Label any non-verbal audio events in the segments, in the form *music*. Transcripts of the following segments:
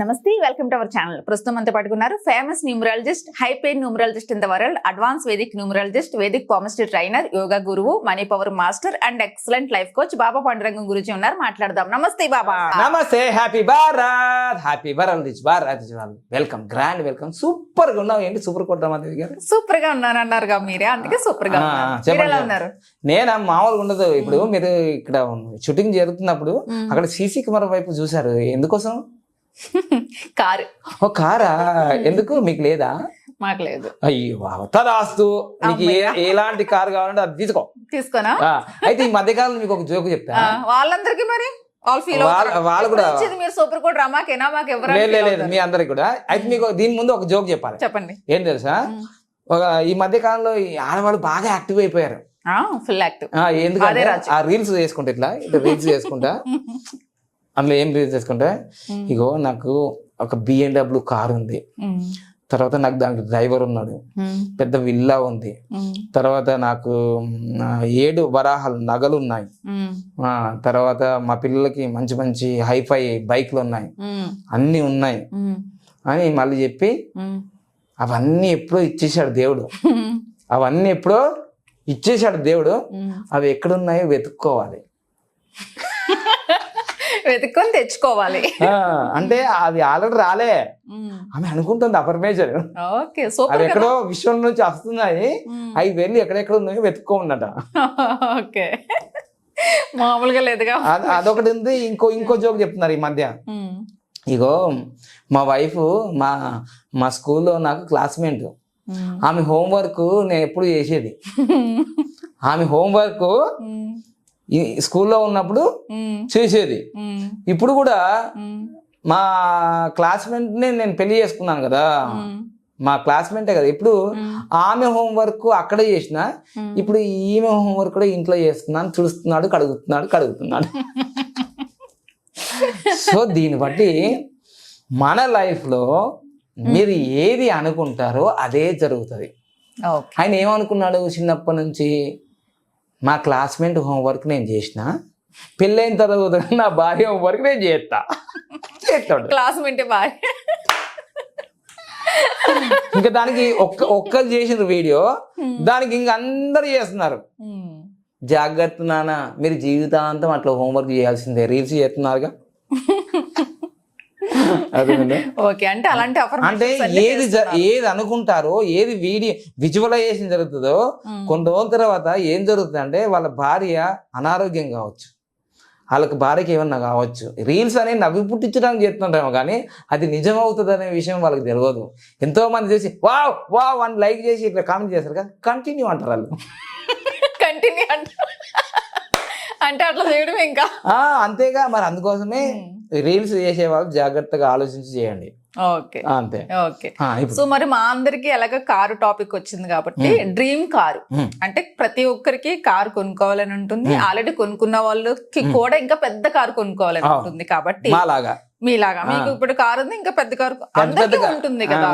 నమస్తే welcome to our channel. ప్రస్తుతం అంతా పట్టుకున్నారు famous numerologist high pain numerologist in the world advance Vedic numerologist Vedic palmistry trainer yoga గురువు money power master and excellent life coach Baba Pandurangam గురించి ఉన్నారు. మాట్లాడదాం. నమస్తే బాబా. నమస్తే happy Bharat happy Bharat Bharat welcome grand welcome. సూపర్గా ఉన్నావు. ఏంటి super కొట్టామదేవి గారు? సూపర్గా ఉన్నాను అన్నారుగా మీరే. అందుకే సూపర్గా ఉన్నారు. నేనా? మామూలుగా ఉండదు. ఇప్పుడు మీరు ఇక్కడ షూటింగ్ జరుగుతున్నప్పుడు. అక్కడ సీసీ కెమెరా వైపు చూసారు ఎందుకోసం? కారు. ఓ కారా? ఎందుకు? మీకు లేదా? మాకు లేదు. అయ్యో తదాస్తు మీకు ఏ ఎలాంటి కారు కావాలంటే అది తీసుకో. తీసుకోనా? అయితే ఈ మధ్యకాలంలో మీకు ఒక జోక్ చెప్తా. వాళ్ళందరికీ మరి? వాళ్ళ- కూడా మీరు సూపర్ కోడ్ రా మాకేనా? మాకు ఎవరు లేదు మీ అందరికి కూడా. అయితే మీకు దీని ముందు ఒక జోక్ చెప్పాలి. చెప్పండి. ఏం తెలుసా? ఒక ఈ మధ్య కాలంలో ఈ ఆడవాళ్ళు బాగా యాక్టివ్ అయిపోయారు. ఫుల్ యాక్టివ్ ఎందుకంటే. ఆ రీల్స్ చేసుకుంటా ఇట్లా రీల్స్ చేసుకుంటా. అందులో ఏం రీల్స్ చేసుకుంటా ఇగో నాకు ఒక బిఎండబ్ల్యూ కార్ ఉంది. తర్వాత నాకు దానికి డ్రైవర్ ఉన్నాడు. పెద్ద విల్లా ఉంది. తర్వాత నాకు ఏడు వరాహాలు నగలు ఉన్నాయి. తర్వాత మా పిల్లలకి మంచి మంచి హైఫై బైక్లు ఉన్నాయి. అన్నీ ఉన్నాయి. అని మళ్ళీ చెప్పి అవన్నీ ఎప్పుడో ఇచ్చేసాడు దేవుడు. *laughs* అవన్నీ ఎప్పుడో ఇచ్చేసాడు దేవుడు. అవి ఎక్కడున్నాయో వెతుక్కోవాలి. *laughs* వెతుక్కొని తెచ్చుకోవాలి. అంటే అది ఆల్రెడీ రాలే. ఆమె అనుకుంటుంది అపర్మేజర్ ఓకే సూపర్ ఎక్కడో విశ్వం నుంచి వస్తున్నాయి. అవి వెళ్ళి ఎక్కడెక్కడ ఉన్నాయో వెతుక్కోమన్నట. ఓకే. మామూలుగా లేదుగా. అది- అదొకటి ఉంది. ఇంకో ఇంకో జోక్ చెప్తున్నారు ఈ మధ్య. ఇగో మా వైఫ్ మా మా స్కూల్లో నాకు క్లాస్మేట్. ఆమె హోంవర్క్ నేను ఎప్పుడు చేసేది. ఆమె హోంవర్క్ స్కూల్లో ఉన్నప్పుడు. చేసేది. ఇప్పుడు కూడా. మా క్లాస్మేట్ని నేను పెళ్ళి చేసుకున్నాను కదా. మా క్లాస్మేటే కదా ఇప్పుడు. ఆమె హోంవర్క్ అక్కడే చేసిన. ఇప్పుడు ఈమె హోంవర్క్ కూడా ఇంట్లో చేస్తున్నాను తుడుస్తున్నాడు కడుగుతున్నాడు కడుగుతున్నాడు సో దీన్ని బట్టి మన లైఫ్లో మీరు ఏది అనుకుంటారో అదే జరుగుతుంది ఆయన ఏమనుకున్నాడు చిన్నప్పటి నుంచి మా క్లాస్మేట్ హోంవర్క్ నేను చేసిన పెళ్ళైన తర్వాత నా భార్య హోంవర్క్ నేను చేస్తా. చేస్తాడు. క్లాస్ వింటే బాయ్ ఇంకా దానికి ఒక్క ఒక్కరు చేసిన వీడియో దానికి ఇంక అందరు చేస్తున్నారు. జాగ్రత్త నాన్న మీరు జీవితాంతం అట్లా హోంవర్క్ చేయాల్సిందే. రీల్స్ చేస్తున్నారుగా. *laughs* ఓకే అంటే అలాంటి అంటే ఏది ఏది అనుకుంటారో ఏది వీడియో విజువలైజేషన్ జరుగుతుందో కొన్ని రోజుల తర్వాత ఏం జరుగుతుంది అంటే వాళ్ళ భార్య అనారోగ్యం కావచ్చు. వాళ్ళకి భార్యకి ఏమన్నా కావచ్చు. రీల్స్ అనేవి నవ్వి పుట్టించడానికి చేస్తుంటారేమో కానీ అది నిజం అవుతుంది అనే విషయం వాళ్ళకి తెలియదు. ఎంతో మంది చూసి వావ్ వావ్ అని లైక్ చేసి ఇట్లా కామెంట్ చేస్తారు కదా కంటిన్యూ అంటారు వాళ్ళు. కంటిన్యూ అంటే అంటే అట్లా చేయడం ఇంకా. అంతేగా. మరి అందుకోసమే రీల్స్ చేసే వాళ్ళు జాగ్రత్తగా ఆలోచించి చేయండి. ఓకే. అంతే. ఓకే. సో మరి మా అందరికి ఎలాగ కారు టాపిక్ వచ్చింది కాబట్టి డ్రీమ్ కారు. అంటే ప్రతి ఒక్కరికి కారు కొనుక్కోవాలని ఉంటుంది. ఆల్రెడీ కొనుక్కున్న వాళ్ళకి కూడా ఇంకా పెద్ద కారు కొనుక్కోవాలని. ఉంటుంది కాబట్టి మాలాగా. మీకు ఇప్పుడు కారు ఉంది ఇంకా పెద్ద కారు. ఉంటుంది కదా.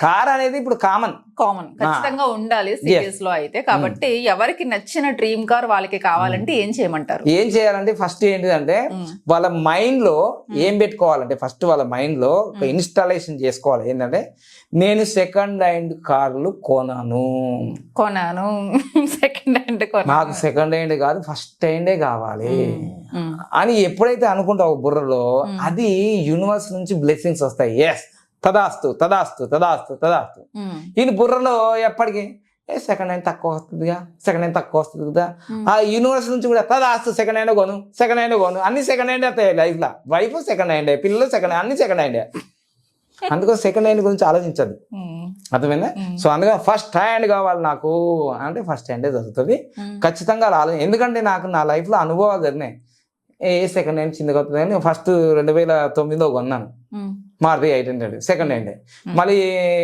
కార్ అనేది ఇప్పుడు కామన్ కామన్ ఖచ్చితంగా ఉండాలి సిటీస్లో అయితే. కాబట్టి ఎవరికి నచ్చిన డ్రీమ్ కార్ వాళ్ళకి కావాలంటే ఏం చేయమంటారు? ఏం చేయాలంటే ఫస్ట్ ఏంటిదంటే మ్మ్. వాళ్ళ మైండ్లో ఏం పెట్టుకోవాలంటే ఫస్ట్ వాళ్ళ మైండ్లో ఇన్స్టాలేషన్ చేసుకోవాలి. ఏంటంటే నేను సెకండ్ హ్యాండ్ కార్లు కొనను. కొనాను. *laughs* సెకండ్ హ్యాండ్ నాకు సెకండ్ హ్యాండ్ కాదు ఫస్ట్ హ్యాండే కావాలి. అని ఎప్పుడైతే అనుకుంటావు బుర్రలో అది యూనివర్స్ నుంచి బ్లెస్సింగ్స్ వస్తాయి. ఎస్ తదాస్తు తదాస్తు తదాస్తు తదాస్తు. ఈయన బుర్రలో ఎప్పటికీ? ఏ సెకండ్ హ్యాండ్ తక్కువ వస్తుందిగా సెకండ్ హ్యాండ్ తక్కువ వస్తుంది కదా. ఆ యూనివర్స్ నుంచి కూడా తదాస్తు సెకండ్ హ్యాండ్ కొను సెకండ్ హ్యాండ్ కొను. అన్ని సెకండ్ హ్యాండ్ వస్తాయి లైఫ్లో వైఫ్ సెకండ్ హ్యాండ్ పిల్లలు సెకండ్ అన్ని సెకండ్ హ్యాండ్ అందుకని సెకండ్ హ్యాండ్ గురించి ఆలోచించదు. అర్థమైందా? సో అందుకని ఫస్ట్ హ్యాండ్ కావాలి నాకు. అంటే ఫస్ట్ హ్యాండే దొరుకుతుంది. ఖచ్చితంగా ఆలోచన. ఎందుకంటే నాకు నా లైఫ్లో అనుభవాలు జరిగినాయి. ఏ సెకండ్ హ్యాండ్ చిన్నగా అవుతుంది అని ఫస్ట్ రెండు వేల తొమ్మిదిలో కొన్నాను. Maruti eight hundred second hand మళ్ళీ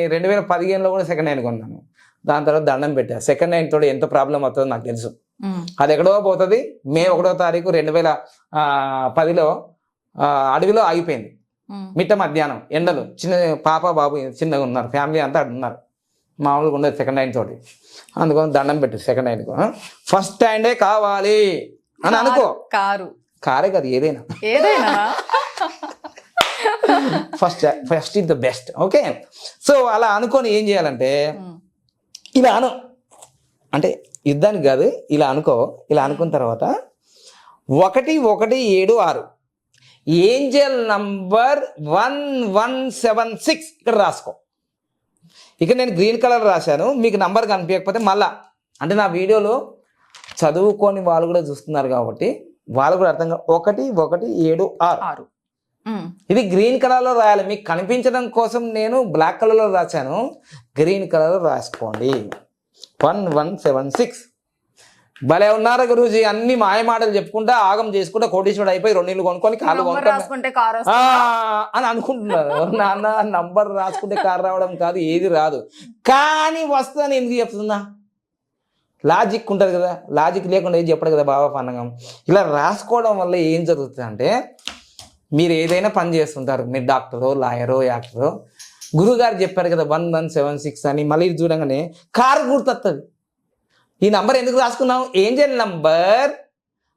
రెండు వేల పదిహేనులో కూడా సెకండ్ హ్యాండ్ కొన్నాను. దాని తర్వాత దండం పెట్టా. సెకండ్ హ్యాండ్ తోటి ఎంత ప్రాబ్లం అవుతుందో నాకు తెలుసు. అది ఎక్కడో పోతుంది. మే ఒకటో తారీఖు రెండు వేల పదిలో అడవిలో ఆగిపోయింది. మిట్ట మధ్యాహ్నం ఎండలు. చిన్న పాప బాబు చిన్నగా ఉన్నారు. ఫ్యామిలీ అంతా ఉన్నారు. మామూలుగా ఉండదు సెకండ్ హ్యాండ్ తోటి. అందుకని దండం పెట్టు సెకండ్ హ్యాండ్ ఫస్ట్ హ్యాండే కావాలి. అని అనుకో. కారు. కారే కాదు ఏదైనా. ఏదైనా. First first is the best okay so అలా అనుకొని ఏం చేయాలంటే ఇలా అను. అంటే యుద్ధానికి కాదు ఇలా అనుకో. ఇలా అనుకున్న తర్వాత ఒకటి ఒకటి ఏడు ఆరు. Angel number one one seven six ఇక్కడ రాసుకో. ఇక నేను గ్రీన్ కలర్ రాశాను మీకు నంబర్ కనిపించకపోతే మళ్ళా. అంటే నా వీడియోలో చదువుకొని వాళ్ళు కూడా చూస్తున్నారు కాబట్టి వాళ్ళు కూడా అర్థం ఒకటి ఒకటి ఏడు ఆరు. ఆరు. ఇది గ్రీన్ కలర్లో రాయాలి. మీకు కనిపించడం కోసం నేను బ్లాక్ కలర్లో రాశాను. గ్రీన్ కలర్లో రాసుకోండి. One one seven six. భలే ఉన్నారు గురూజీ అన్ని మాయ మాటలు చెప్పుకుంటా ఆగం చేసుకుంటా కోటీశ్వరుడు అయిపోయి రెండు నీళ్ళు కొనుక్కొని ఆ, అని అనుకుంటున్నారు. నాన్న నంబర్ రాసుకుంటే కారు రావడం కాదు ఏది రాదు. కానీ వస్తుందని ఎందుకు చెప్తున్నా? లాజిక్ ఉంటుంది కదా. లాజిక్ లేకుండా ఏం చెప్పడు కదా బాబా పండగం ఇలా రాసుకోవడం వల్ల ఏం జరుగుతుంది అంటే మీరు ఏదైనా పని చేస్తుంటారు. మీరు డాక్టరో లాయరో యాక్టరో. గురుగారు చెప్పారు కదా వన్ వన్ సెవెన్ సిక్స్ అని. మళ్ళీ చూడంగానే కారు గుర్తొస్తుంది ఈ నంబర్ ఎందుకు రాసుకున్నావు? Angel number?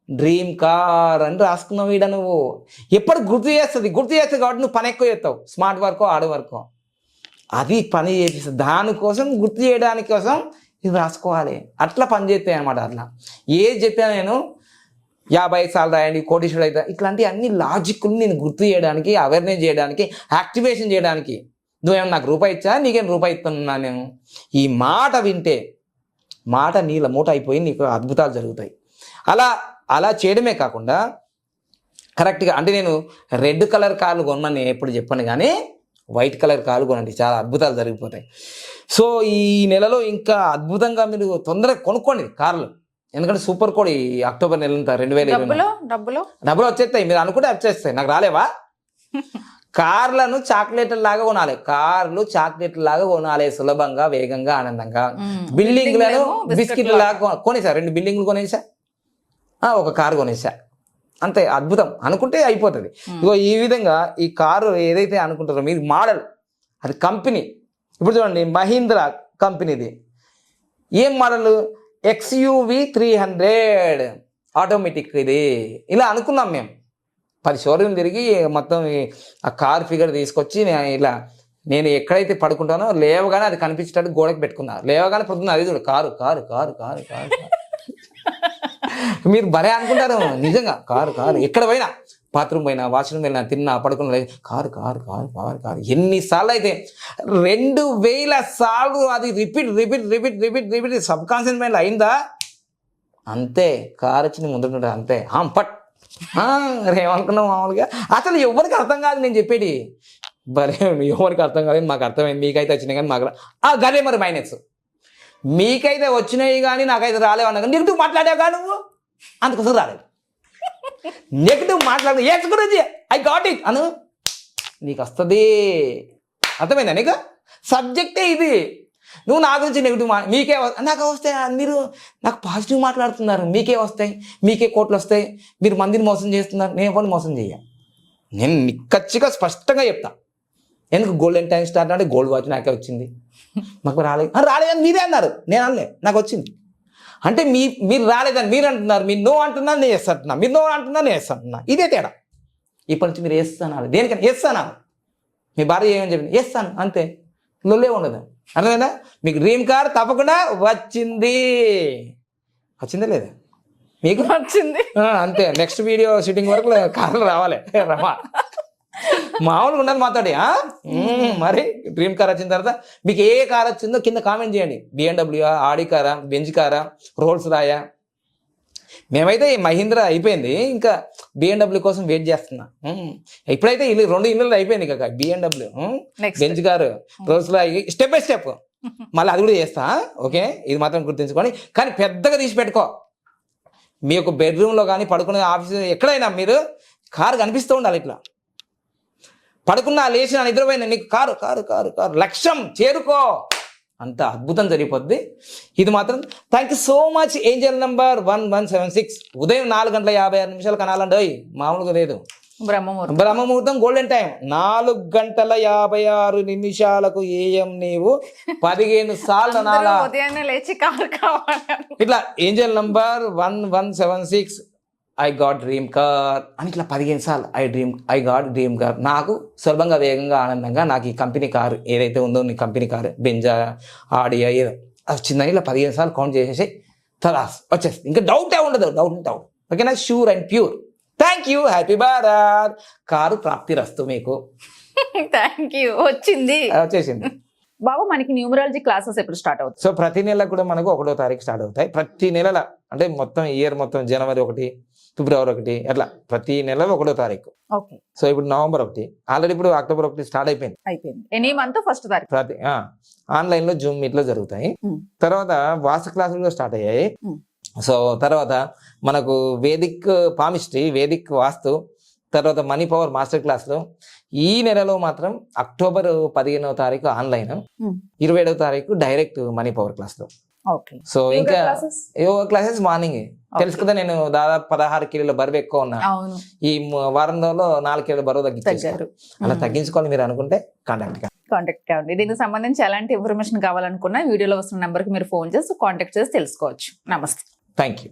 డ్రీమ్ కార్ అని రాసుకున్నావు ఈడ నువ్వు. ఎప్పుడు గుర్తు చేస్తుంది గుర్తు చేస్తుంది కాబట్టి నువ్వు పని ఎక్కువ చేస్తావు. స్మార్ట్ వర్కో ఆడ వర్కో. అది పని చేపిస్తుంది. దానికోసం గుర్తు చేయడానికి కోసం ఇది రాసుకోవాలి. అట్లా పని చేస్తాయి అనమాట అట్లా. ఏది చెప్పినా నేను యాభై సార్లు రాయండి కోటీశ్వరుడు అయితే ఇట్లాంటి అన్ని లాజిక్లు నేను గుర్తు చేయడానికి అవేర్నెస్ చేయడానికి యాక్టివేషన్ చేయడానికి నువ్వేమన్నా నాకు రూపాయి ఇచ్చా నీకేం రూపాయి ఇస్తున్నా నేను. ఈ మాట వింటే మాట నీళ్ళ మూట అయిపోయి నీకు అద్భుతాలు జరుగుతాయి. అలా అలా చేయడమే కాకుండా కరెక్ట్గా అంటే నేను రెడ్ కలర్ కార్లు కొనమని నేను ఎప్పుడు చెప్పాను కానీ వైట్ కలర్ కార్లు కొనండి. చాలా అద్భుతాలు జరిగిపోతాయి. సో ఈ నెలలో ఇంకా అద్భుతంగా మీరు తొందరగా కొనుక్కోండి కార్లు. ఎందుకంటే సూపర్ కోడ్ ఈ అక్టోబర్ నెల రెండు వేల డబ్బులు? డబ్బులు వచ్చేస్తాయి. మీరు అనుకుంటే వచ్చేస్తాయి. నాకు రాలేవా? కార్లను చాక్లెట్ల లాగా కొనాలి. కార్లు చాక్లెట్ల లాగా కొనాలి సులభంగా వేగంగా ఆనందంగా. బిల్డింగ్లను బిస్కెట్ బిస్కెట్ల లాగా. కొనేసా? రెండు బిల్డింగ్లు కొనేసా? ఒక కారు కొనేసా. అంతే అద్భుతం. అనుకుంటే అయిపోతుంది. ఇగో ఈ విధంగా ఈ కారు ఏదైతే అనుకుంటారో మీరు మోడల్ అది కంపెనీ ఇప్పుడు చూడండి మహీంద్రా కంపెనీది ఏం model XUV three hundred automatic ఇది. ఇలా అనుకున్నాం మేము. పది షోరూమ్ తిరిగి మొత్తం ఆ కార్ ఫిగర్ తీసుకొచ్చి నేను ఇలా నేను ఎక్కడైతే పడుకుంటానో లేవగానే అది కనిపించేటట్టు గోడకి పెట్టుకున్నా. లేవగానే పొద్దున్న అది చూడు car car car car car మీరు భలే అనుకుంటారు నిజంగా. Car car. ఎక్కడ పోయినా బాత్రూమ్ పోయినా వాష్రూమ్ వెళ్ళినా తిన్నా పడుకున్నా లేదు. Car car car car car. ఎన్నిసార్లు అయితే రెండు వేల సార్లు అది repeat repeat repeat repeat repeat subconscious mind అయిందా? అంతే. కారు వచ్చింది ముందు అంతే. ఆమ్ పట్. ఏమనుకున్నావు మామూలుగా? అసలు ఎవరికి అర్థం కాదు నేను చెప్పేది. భలే ఎవరికి అర్థం కాదు మాకు అర్థమైంది. మీకైతే వచ్చినాయి కానీ మాకు ఆ గదే మరి మైనస్ మీకైతే వచ్చినాయి కానీ నాకైతే రాలేవు అన్నా కానీ నెగిటివ్ మాట్లాడావుగా నువ్వు? అందుకోసం రాలేదు. నెగిటివ్ మాట్లాడు ఎస్ గురించి ఐ గాట్ ఇట్ అను. నీకు వస్తుంది. అర్థమైందా నీకు? సబ్జెక్టే ఇది. నువ్వు నా గురించి నెగిటివ్ మా మీకే నాకు వస్తాయి? మీరు నాకు పాజిటివ్ మాట్లాడుతున్నారు. మీకే వస్తాయి. మీకే కోట్లు వస్తాయి. మీరు మందిని మోసం చేస్తున్నారు. నేను ఎవరిని మోసం చేయ నేను నిక్కచ్చిగా స్పష్టంగా చెప్తా. ఎందుకు గోల్డెన్ టైం స్టార్ట్ అంటే గోల్డ్ వాచ్ నాకే వచ్చింది? మాకు రాలేదు రాలేదని మీరే అన్నారు. నేను అనలే. నాకు వచ్చింది. అంటే మీ మీరు రాలేదని మీరు అంటున్నారు. మీరు నో అంటున్నారు నేను ఎస్ అంటున్నా. మీరు నో అంటున్నారు నేను ఎస్ అంటున్నా. ఇదే తేడా. ఇప్పటి నుంచి మీరు వేస్తాను దేనికైనా వేస్తాను మీ భార్య ఏమని చెప్పింది? వేస్తాను అంతే. లొల్లే ఉండదు. అర్థమైందా? మీకు డ్రీమ్ కార్ తప్పకుండా వచ్చింది. వచ్చిందా లేదా? మీకు? వచ్చింది. అంతే. నెక్స్ట్ వీడియో షూటింగ్ వరకు కార్లు రావాలి. రమా మామూలుగా ఉండాలి మాతోటి మరి డ్రీమ్ కార్ వచ్చిన తర్వాత మీకు ఏ కార్ వచ్చిందో కింద కామెంట్ చేయండి. బిఎండబ్ల్యూ ఆడి కారా బెంజ్ కారా రోల్స్ రాయా మేమైతే ఈ మహీంద్రా అయిపోయింది. ఇంకా బిఎండబ్ల్యూ కోసం వెయిట్ చేస్తున్నా. ఇప్పుడైతే ఇల్లు రెండు ఇల్లు అయిపోయింది ఇక బిఎండబ్ల్యూ బెంజ్ కారు రాయ్ స్టెప్ బై స్టెప్. *laughs* మళ్ళీ అది కూడా చేస్తా. ఓకే? ఇది మాత్రం గుర్తుంచుకొని. కానీ పెద్దగా తీసి పెట్టుకో. మీ యొక్క బెడ్రూమ్లో కానీ పడుకునే ఆఫీస్ ఎక్కడైనా మీరు కారు కనిపిస్తూ ఉండాలి ఇట్లా. పడుకున్నా లేచిన నిద్రపోయిన నీకు కారు కారు కారు కారు. లక్ష్యం చేరుకో. అంత అద్భుతం జరిగిపోద్ది. ఇది మాత్రం thank you so much angel number one one seven six ఉదయం నాలుగు గంటల యాభై ఆరు నిమిషాలు కనాలండి. మామూలుగా లేదు. బ్రహ్మముహూర్తం. బ్రహ్మముహూర్తం గోల్డెన్ టైం నాలుగు గంటల యాభై ఆరు నిమిషాలకు ఏఎం నీవు? పదిహేను సార్లు లేచి కావాలి. ఇట్లా angel number one one seven six I got dream car అని ఇట్లా పదిహేను సార్లు I dream I got dream car నాకు సులభంగా వేగంగా ఆనందంగా నాకు ఈ కంపెనీ కారు ఏదైతే ఉందో నీ కంపెనీ కారు బెంజా ఆడియా ఏదో. అది వచ్చిందని ఇలా పదిహేను సార్లు కౌంట్ చేసేసి తరాస్ వచ్చేస్తుంది ఇంకా డౌటే ఉండదు డౌట్ డౌట్ ఓకేనా sure and pure thank you happy Bharat car ప్రాప్తి రస్తు మీకు. *laughs* థ్యాంక్ యూ వచ్చింది. వచ్చేసింది. బాబు మనకి న్యూమరాలజీ క్లాసెస్ ఎప్పుడు స్టార్ట్ అవుతుంది సో ప్రతి నెల కూడా మనకు ఒకటో తారీఖు స్టార్ట్ అవుతాయి. ప్రతి నెలల అంటే మొత్తం ఇయర్ మొత్తం జనవరి ఒకటి ఫిబ్రవరి ఒకటి అట్లా ప్రతి నెల ఒకటో తారీఖు. సో ఇప్పుడు నవంబర్ ఒకటి. ఆల్రెడీ ఇప్పుడు అక్టోబర్ ఒకటి స్టార్ట్ అయిపోయింది. అయిపోయింది. ఎనీ మంత్ ఫస్ట్ తారీఖు. ప్రతి ఆన్లైన్లో జూమ్ మీట్లో జరుగుతాయి. తర్వాత వాస్తు క్లాసులు కూడా స్టార్ట్ అయ్యాయి. సో తర్వాత మనకు వేదిక్ పామిస్ట్రీ వేదిక్ వాస్తు తర్వాత మనీ పవర్ మాస్టర్ క్లాసులు. ఈ నెలలో మాత్రం అక్టోబర్ పదిహేనవ తారీఖు ఆన్లైన్. ఇరవై ఏడవ తారీఖు డైరెక్ట్ మనీ పవర్ క్లాసులు. సో ఇంకా యోగా క్లాసెస్ మార్నింగ్ తెలుసు కదా నేను దాదాపు పదహారు కిలోల బరువు ఎక్కువ ఉన్నా. అవును. ఈ మ- వారం రోజుల్లో నాలుగు కిలోల బరువు తగ్గించారు తగ్గారు. అలా తగ్గించుకోవాలి మీరు అనుకుంటే కాంటాక్ట్ కాంటాక్ట్ కావండి దీనికి సంబంధించి ఎలాంటి ఇన్ఫర్మేషన్ కావాలనుకున్నా వీడియోలో వస్తున్న నెంబర్కి మీరు ఫోన్ చేసి కాంటాక్ట్ చేసి తెలుసుకోవచ్చు. నమస్తే. Thank you